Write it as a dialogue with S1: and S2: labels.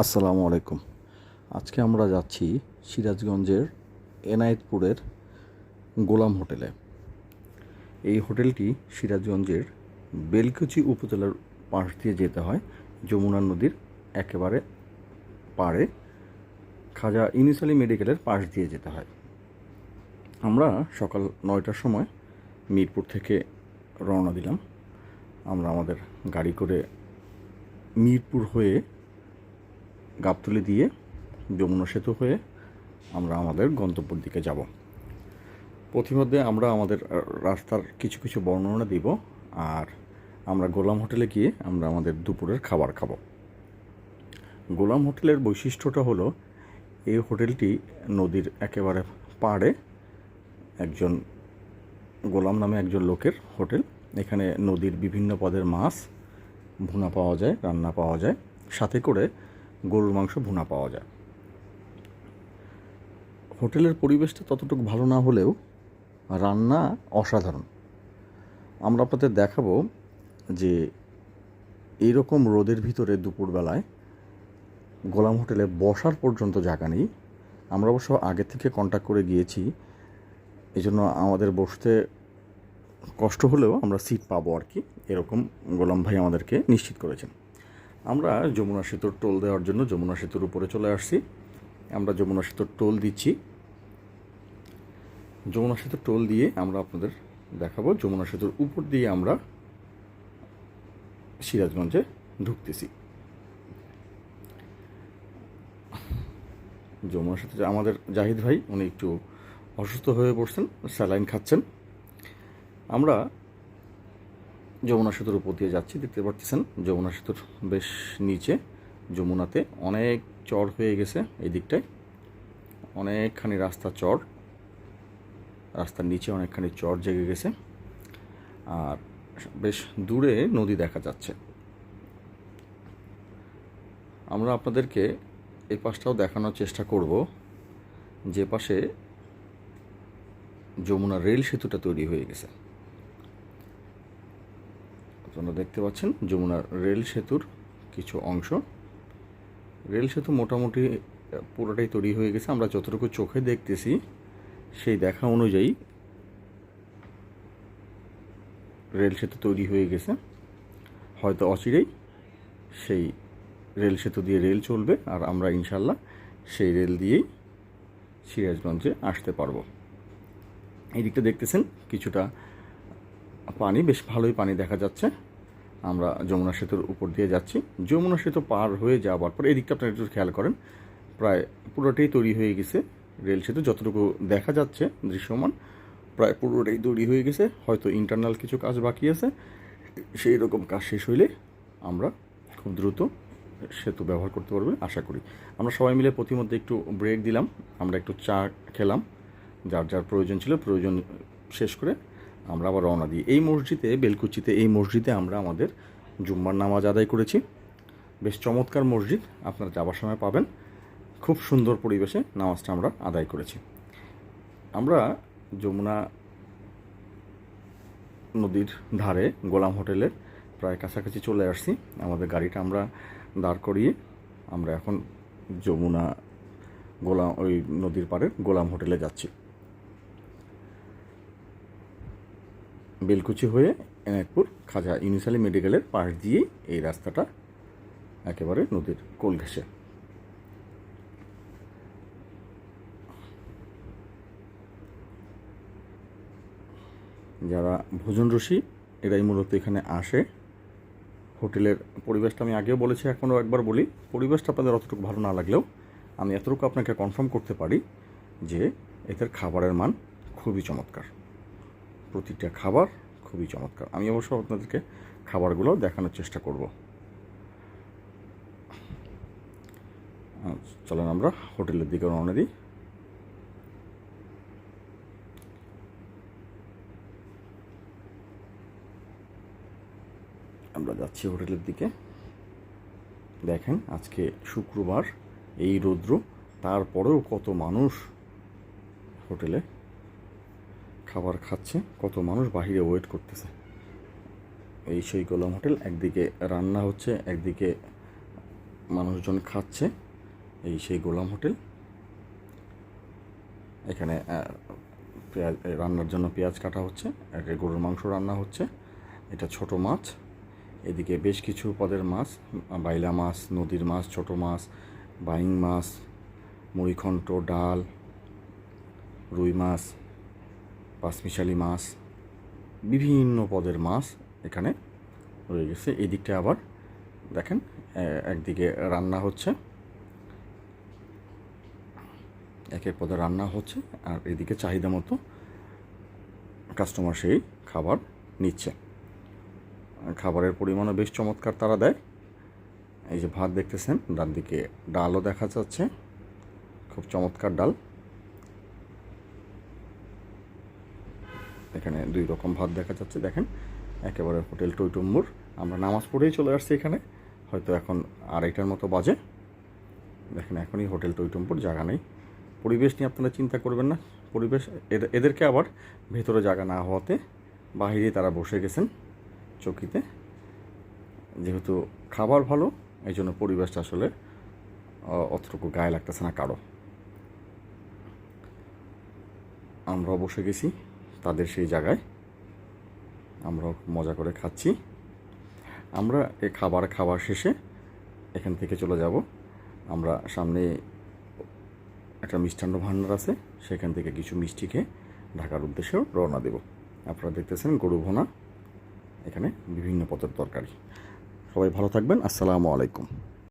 S1: আসসালামু আলাইকুম। আজকে আমরা যাচ্ছি সিরাজগঞ্জের এনায়েতপুরের গোলাম হোটেলে। এই হোটেলটি সিরাজগঞ্জের বেলকুচি উপজেলার পাশ দিয়ে যেতে হয়। যমুনা নদীর একেবারে পাড়ে খাজা ইউনিস আলী মেডিকেলের পাশ দিয়ে যেতে হয়। আমরা সকাল নয়টার সময় মিরপুর থেকে রওনা দিলাম। আমরা আমাদের গাড়ি করে মিরপুর হয়ে গাবতলি দিয়ে যমুনা সেতু হয়ে আমরা আমাদের গন্তব্যের দিকে যাব। পথিমধ্যে আমরা আমাদের রাস্তার কিছু কিছু বর্ণনা দিব আর আমরা গোলাম হোটেলে গিয়ে আমরা আমাদের দুপুরের খাবার খাব। গোলাম হোটেলের বৈশিষ্ট্যটা হলো, এই হোটেলটি নদীর একেবারে পাড়ে একজন গোলাম নামে একজন লোকের হোটেল। এখানে নদীর বিভিন্ন পদের মাছ, ভুনা পাওয়া যায়, রান্না পাওয়া যায়। সাথে করে গরুর মাংস ভুনা পাওয়া যায়। হোটেলের পরিবেশটা ততটুকু ভালো না হলেও রান্না অসাধারণ। আমরা আপনাদের দেখাবো যে এইরকম রোদের ভিতরে দুপুরবেলায় গোলাম হোটেলে বসার পর্যন্ত জায়গা নেই। আমরা অবশ্য আগে থেকে কন্ট্যাক্ট করে গিয়েছি। এই জন্য আমাদের বসতে কষ্ট হলেও আমরা সিট পাবো আর কি। এরকম গোলাম ভাই আমাদেরকে নিশ্চিত করেছেন। আমরা যমুনা সেতুর টোল দেওয়ার জন্য যমুনা সেতুর উপরে চলে আসছি। আমরা যমুনা সেতুর টোল দিচ্ছি। যমুনা সেতুর টোল দিয়ে আমরা আপনাদের দেখাবো। যমুনা সেতুর উপর দিয়ে আমরা সিরাজগঞ্জে ঢুকতেছি। যমুনা সেতু আমাদের জাহিদ ভাই, উনি একটু অসুস্থ হয়ে পড়ছেন, স্যালাইন খাচ্ছেন। আমরা যমুনা সেতুর উপর দিয়ে যাচ্ছি, দেখতে পাচ্ছেন? যমুনা সেতুর বেশ নিচে, যমুনাতে অনেক চর হয়ে গেছে এই দিকটায়। অনেকখানি রাস্তা চর, রাস্তার নিচে অনেকখানি চর জেগে গেছে। আর বেশ দূরে নদী দেখা যাচ্ছে। আমরা আপনাদেরকে এই পাশটাও দেখানোর চেষ্টা করব। যে পাশে যমুনা রেল সেতুটা তৈরি হয়ে গেছে। আপনারা দেখতে পাচ্ছেন যমুনা রেল সেতুর কিছু অংশ। রেল সেতু মোটামুটি পুরোটাই তৈরি হয়ে গেছে। আমরা যতটুকু চোখে দেখতেছি, সেই দেখা অনুযায়ী রেল সেতু তৈরি হয়ে গেছে। হয়তো অচিরেই সেই রেল সেতু দিয়ে রেল চলবে আর আমরা ইনশাল্লাহ সেই রেল দিয়েই সিরাজগঞ্জে আসতে পারব। এই দিকটা দেখতেছেন, কিছুটা পানি, বেশ ভালোই পানি দেখা যাচ্ছে। আমরা যমুনা সেতুর উপর দিয়ে যাচ্ছি। যমুনা সেতু পার হয়ে যাওয়ার পর, এদিকটা দিকটা আপনারা একটু খেয়াল করেন, প্রায় পুরোটাই তৈরি হয়ে গেছে। রেল সেতু যতটুকু দেখা যাচ্ছে, দৃশ্যমান, প্রায় পুরোটাই তৈরি হয়ে গেছে। হয়তো ইন্টারনাল কিছু কাজ বাকি আছে। সেই রকম কাজ শেষ হইলে আমরা খুব দ্রুত সেতু ব্যবহার করতে পারবে, আশা করি। আমরা সবাই মিলে প্রতিমধ্যে একটু ব্রেক দিলাম। আমরা একটু চা খেলাম। যার যার প্রয়োজন ছিল, প্রয়োজন শেষ করে আমরা আবার রওনা দিই। এই মসজিদে, বেলকুচিতে, এই মসজিদে আমরা আমাদের জুম্মার নামাজ আদায় করেছি। বেশ চমৎকার মসজিদ, আপনারা যাবার সময় পাবেন। খুব সুন্দর পরিবেশে নামাজটা আমরা আদায় করেছি। আমরা যমুনা নদীর ধারে গোলাম হোটেলের প্রায় কাছাকাছি চলে আসছি। আমাদের গাড়িটা আমরা দাঁড় করিয়ে আমরা এখন যমুনা গোলাম, ওই নদীর পাড়ের গোলাম হোটেলে যাচ্ছি। বেলকুচি হয়ে এনায়তপুর খাজা ইউনিসালি মেডিকেলের পাশ দিয়েই এই রাস্তাটা একেবারে নদীর কোল ঘেঁষে। যারা ভোজন রসি, এরাই মূলত এখানে আসে। হোটেলের পরিবেশটা আমি আগেও বলেছি, এখনও একবার বলি। পরিবেশটা আপনাদের অতটুকু ভালো না লাগলেও আমি এতটুকু আপনাকে কনফার্ম করতে পারি যে এদের খাবারের মান খুবই চমৎকার। প্রতিটা খাবার খুবই চমৎকার। আমি অবশ্য আপনাদেরকে খাবারগুলো দেখানোর চেষ্টা করব। চলেন আমরা হোটেলের দিকে রওনা দিই। আমরা যাচ্ছি হোটেলের দিকে। দেখেন, আজকে শুক্রবার, এই রৌদ্র, তারপরেও কত মানুষ হোটেলে খাবার খাচ্ছে, কত মানুষ বাহিরে ওয়েট করতেছে। এই সেই গোলাম হোটেল, একদিকে রান্না হচ্ছে, একদিকে মানুষজন খাচ্ছে, এই সেই গোলাম হোটেল। এখানে পেঁয়াজ রান্নার জন্য পেঁয়াজ কাটা হচ্ছে একটা গরুর মাংস রান্না হচ্ছে, এটা ছোট মাছ। এদিকে বেশ কিছু পদের মাছ, বাইলা মাছ, নদীর মাছ, ছোট মাছ, বাইং মাছ মুড়িঘণ্ট ডাল, রুই মাছ পাঁচমিশালি মাছ, বিভিন্ন পদের মাছ এখানে রয়ে গেছে। এই দিকটা আবার দেখেন একদিকে রান্না হচ্ছে এক এক পদে রান্না হচ্ছে, আর এদিকে চাহিদা মতো কাস্টমার সেই খাবার নিচ্ছে। খাবারের পরিমাণও বেশ চমৎকার তারা দেয়। এই যে ভাত দেখতেছেন ডান দিকে ডালও দেখা যাচ্ছে, খুব চমৎকার ডাল। এখানে দুই রকম ভাত দেখা যাচ্ছে। দেখেন, একেবারে হোটেল টইটুম্বুর আমরা নামাজ পড়েই চলে আসছি এখানে। হয়তো এখন আড়াইটার মতো বাজে। দেখেন, এখনই হোটেল টইটুম্বুর জায়গা নেই। পরিবেশ নিয়ে আপনারা চিন্তা করবেন না। পরিবেশ এদেরকে আবার ভেতরে জায়গা না হওয়াতে বাহিরে তারা বসে গেছেন চকিতে। যেহেতু খাবার ভালো এই জন্য পরিবেশটা আসলে অতটুকু গায়ে লাগতেছে না কারও। আমরাও বসে গেছি। তাদের সেই জায়গায়। আমরাও মজা করে খাচ্ছি। আমরা এই খাবার খাবার শেষে এখান থেকে চলে যাব। আমরা সামনে একটা মিষ্টান্ন ভাণ্ডার আছে, সেখান থেকে কিছু মিষ্টি খেয়ে ঢাকার উদ্দেশ্যেও রওনা দেব। আপনারা দেখতেছেন গরু ভোনা। এখানে বিভিন্ন পদের তরকারি। সবাই ভালো থাকবেন। আসসালামু আলাইকুম।